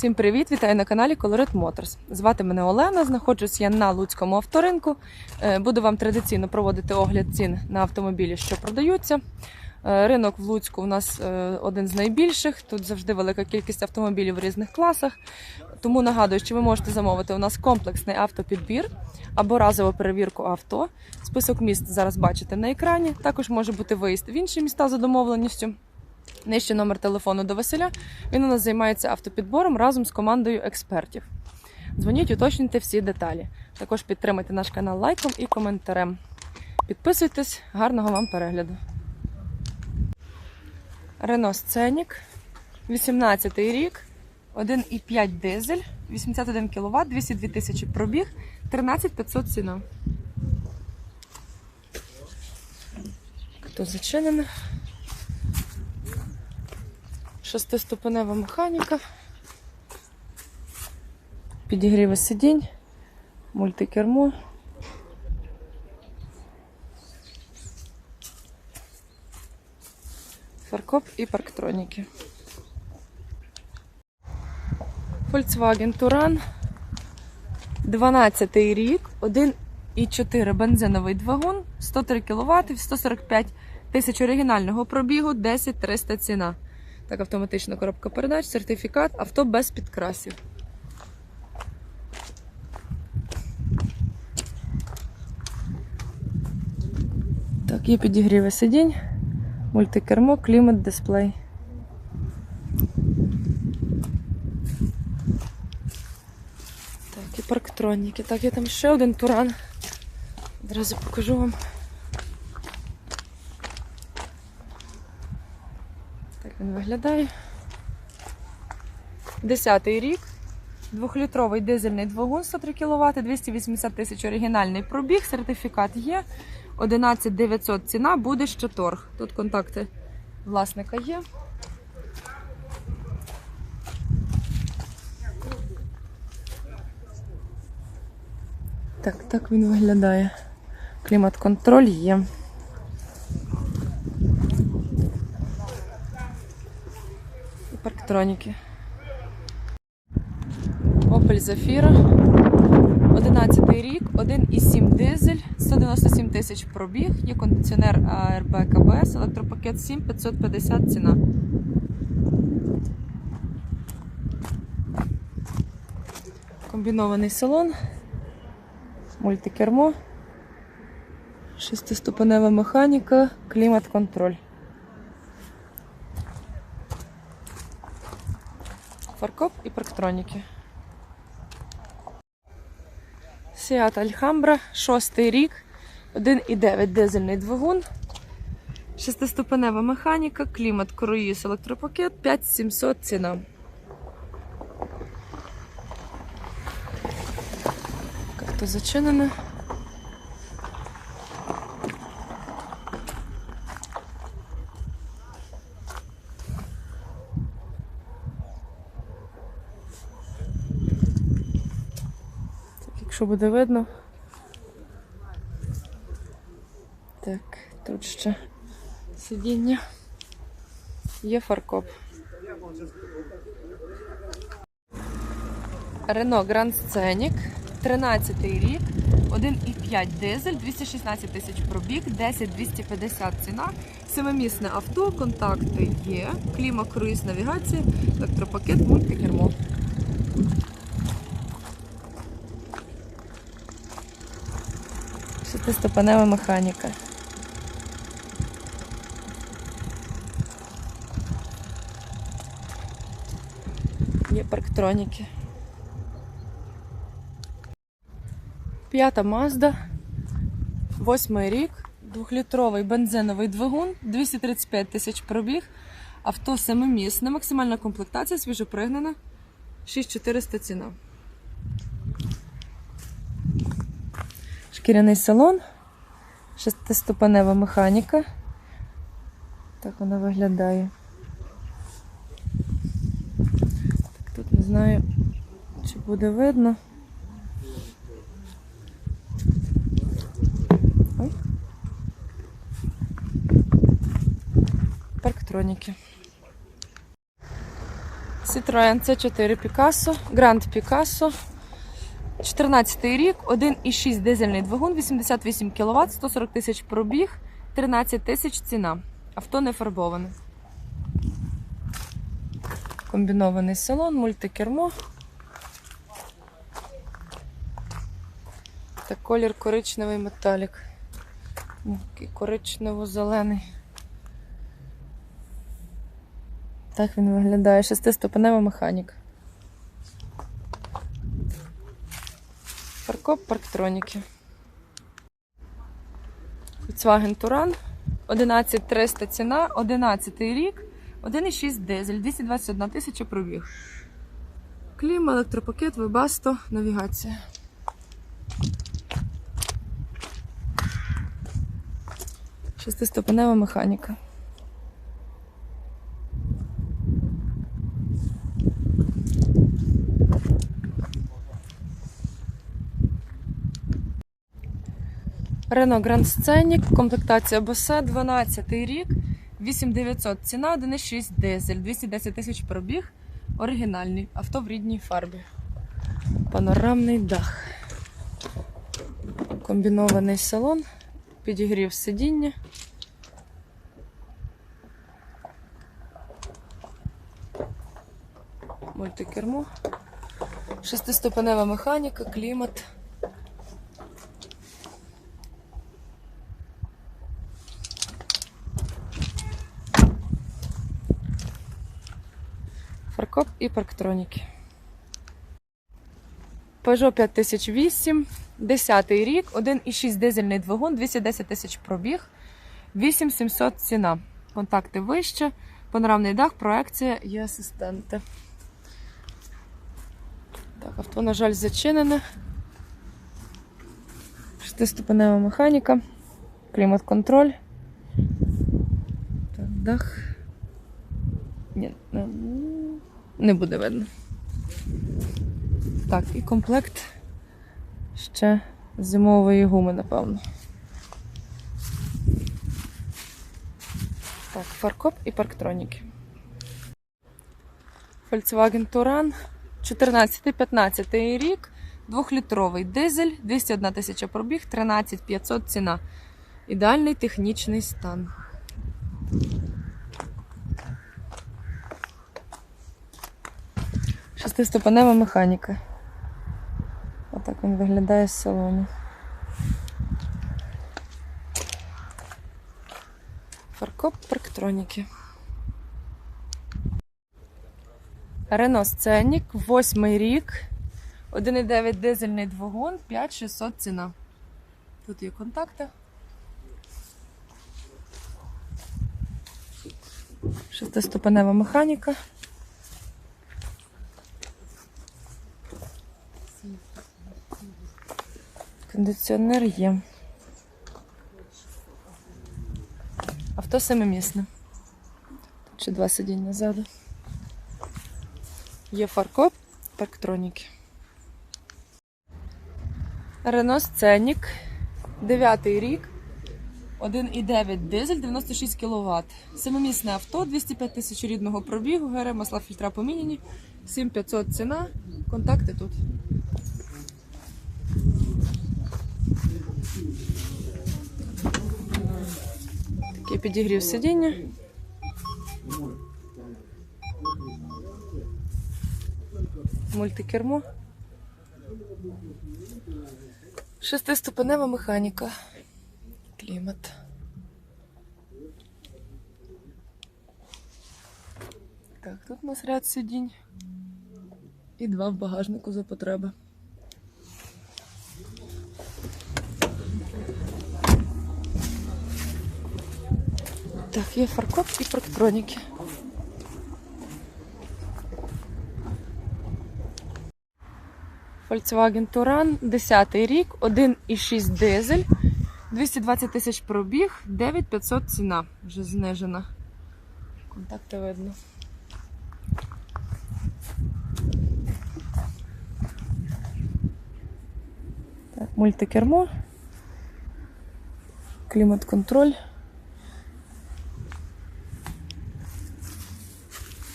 Всім привіт! Вітаю на каналі Colored Motors. Звати мене Олена. Знаходжусь я на Луцькому авторинку. Е, Буду вам традиційно проводити огляд цін на автомобілі, що продаються. Е, Ринок в Луцьку у нас е, один з найбільших. Тут завжди велика кількість автомобілів в різних класах. Тому нагадую, що ви можете замовити у нас комплексний автопідбір або разову перевірку авто. Список міст зараз бачите на екрані. Також може бути виїзд в інші міста за домовленістю. Нижче номер телефону до Василя. Він у нас займається автопідбором разом з командою експертів. Дзвоніть, уточнюйте всі деталі. Також підтримайте наш канал лайком і коментарем. Підписуйтесь, гарного вам перегляду. Рено Сценік, 18 рік, 1,5 дизель, 81 кВт, 202 тисячі пробіг, 13 500 ціна. Хто зачинено? Шестиступенева механіка. Підігріви сидінь, мультикермо. Фаркоп і парктроніки. Volkswagen Touran. 12 рік, 1,4 бензиновий двигун, 103 кВт, 145 тисяч оригінального пробігу, 10 300 ціна. Так, автоматична коробка передач, сертифікат, авто без підкрасів. Так, є підігріви сидінь, мультикермо, клімат, дисплей. Так, і парктроніки. Так, є там ще один туран. Одразу покажу вам. Так він виглядає. Десятий рік. Двохлітровий дизельний двигун 103 кВт, 280 тисяч оригінальний пробіг, сертифікат є. 11 900 ціна, буде ще торг. Тут контакти власника є. Так, так він виглядає. Клімат-контроль є. І парктроніки. Opel Zafira. 11 рік, 1,7 дизель, 197 тисяч пробіг, є кондиціонер ARB КБС, електропакет 7550 ціна. Комбінований салон, мультикермо, шестиступенева механіка, клімат-контроль. Фаркоп і парктроніки. Seat Alhambra, шостий рік, 1,9 дизельний двигун, шестиступенева механіка, клімат, круїз, електропакет, 5700 ціна. Карта зачинена. Так, якщо буде видно. Так, тут ще сидіння. Є фаркоп. Рено Grand Scenic, 13 рік, 1,5 дизель, 216 тисяч пробіг, 10 250 ціна. Семимісне авто, контакти є, кліма, круїз, навігація, електропакет, мультикермо. Шестиступенева механіка. Є парктроніки. П'ята Mazda. Восьмий рік. Двохлітровий бензиновий двигун, 235 тисяч пробіг. Авто семимісне, максимальна комплектація, свіжопригнана. 6400 ціна. Шкіряний салон, шестиступенева механіка. Так вона виглядає. Так, тут не знаю, чи буде видно. Ой. Парктроніки. Citroen C4 Picasso, Grand Picasso. 14 рік, 1,6 дизельний двигун, 88 кВт, 140 тисяч пробіг, 13 тисяч ціна. Авто не фарбоване. Комбінований салон, мультикермо. Та колір коричневий металік. Коричнево-зелений. Так він виглядає. Шестиступенева механіка. Паркоп парктроніки. Volkswagen Touran. 11300 ціна, 11 рік, 1,6 дизель, 221 тисяча пробіг. Клім, електропакет, вебасто, навігація. Шестиступенева механіка. Renault Grand Scenic, комплектація Bose, 12 рік, 8900 ціна, 1,6 дизель, 210 тисяч пробіг, оригінальний, авто в рідній фарбі. Панорамний дах. Комбінований салон, підігрів сидіння. Мультикермо. Шестиступенева механіка, клімат. Фаркоп і парктроніки. Peugeot 5008, 10 рік, 1,6 дизельний двигун, 210 тисяч пробіг, 8700 ціна. Контакти вище, панорамний дах, проекція і асистенти. Так, авто, на жаль, зачинене. Шестиступенева механіка, клімат-контроль. Так, дах. Ні, не, не буде видно. Так, і комплект ще зимової гуми, напевно. Так, фаркоп і парктроніки. Volkswagen Touran 14-15 рік, 2-літровий дизель, 201 тисяча пробіг, 13 500 ціна. Ідеальний технічний стан. Шестиступенева механіка. Отак він виглядає з салону. Фаркоп парктроніки. Рено Сценік, восьмий рік. 1,9 дизельний двигун, 5600 ціна. Тут є контакти. Шестиступенева механіка. Кондиціонер є. Авто семимісне. Тут ще два сидіння ззаду. Є фаркоп, парктроніки. Рено Сценік. 9 рік. 1,9 дизель, 96 кВт. Семимісне авто, 205 тисяч рідного пробігу, ГР, масла фільтра поміняні, 7500 ціна. Контакти тут. Такий підігрів сидіння. Мультикермо. Шестиступенева механіка. Клімат. Так, тут у нас ряд сидінь. І два в багажнику за потреби. Так, є фаркоп і парктроніки. Volkswagen Touran, 10 рік, 1,6 дизель, 220 тисяч пробіг, 9500 ціна, вже знижена. Контакти видно. Мультикермо, клімат-контроль.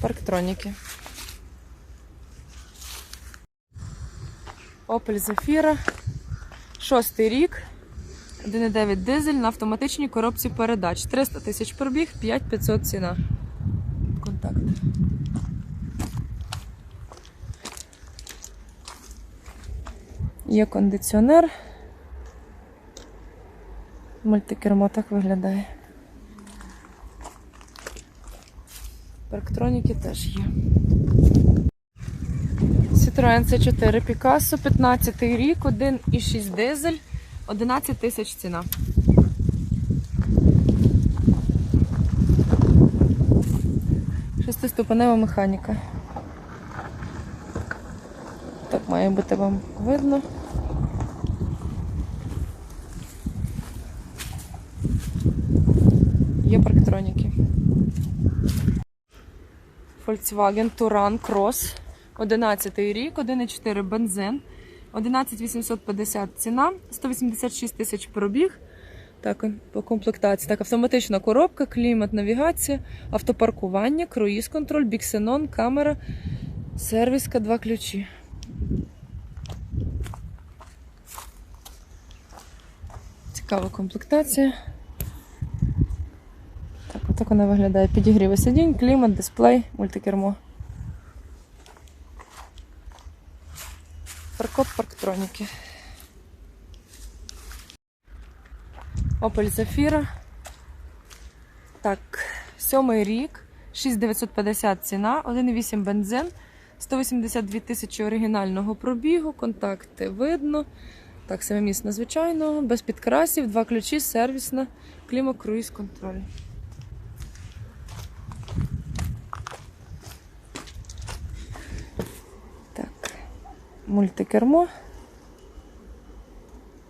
парктроніки. Опель Zafira, шостий рік, 1,9 дизель на автоматичній коробці передач. 300 тисяч пробіг, 5500 ціна. Контакт. Є кондиціонер. Мультикермо так виглядає. Парктроніки теж є. Citroen C4 Picasso, 15 рік, 1,6 дизель, 11 тисяч ціна. Шестиступенева механіка. Так має бути вам видно. Є парктроніки. Volkswagen Touran Cross. 11 рік, 1,4 бензин, 11850 ціна, 186 тисяч пробіг. Так, по комплектації. Так, автоматична коробка, клімат, навігація, автопаркування, круїз контроль, біксенон, камера, сервіска, два ключі. Цікава комплектація. Так, вона виглядає. Підігріви сидінь, клімат, дисплей, мультикермо. Паркоп парктроніки. Opel Zafira. Так, сьомий рік, 6950 ціна, 1,8 бензин, 182 тисячі оригінального пробігу, контакти видно. Так, семимісна звичайного, без підкрасів, два ключі, сервісна, кліма, круїз, контроль. Так, мультикермо,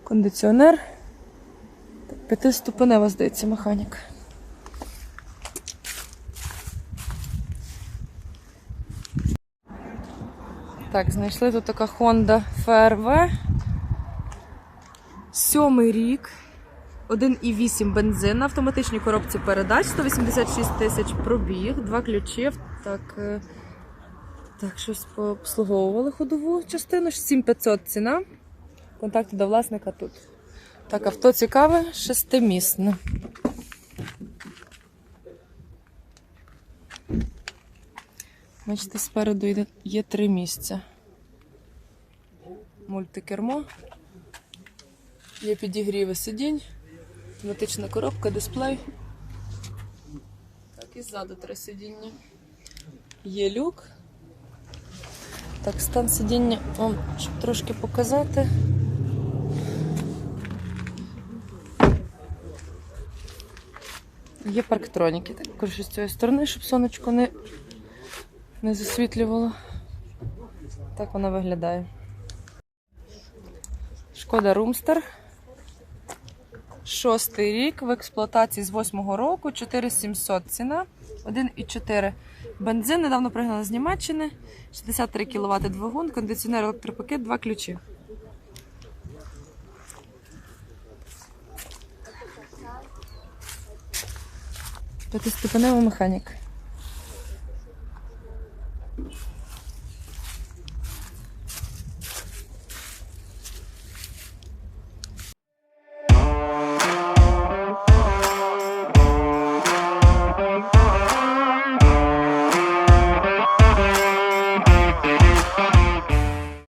кондиціонер. П'ятиступенева, здається, механіка. Так, знайшли тут така Honda FRV. Сьомий рік. 1,8 бензин на автоматичній коробці передач, 186 тисяч пробіг, два ключі. Так, е, так, щось пообслуговували ходову частину. 7500 ціна. Контакти до власника тут. Так, авто цікаве, шестимісне. Бачите, спереду є три місця. Мультикермо. Є підігріви сидінь, автоматична коробка, дисплей. Так, і ззаду три сидіння. Є люк. Так, стан сидіння вам щоб трошки показати. Є парктроніки. Так, коротше, з цієї сторони, щоб сонечко не, не засвітлювало. Так вона виглядає. Шкода Румстер. Шостий рік в експлуатації з восьмого року, 4700 ціна, 1,4 бензин, недавно пригнали з Німеччини, 63 кВт двигун, кондиціонер, електропакет, два ключі. П'ятиступенева механіка.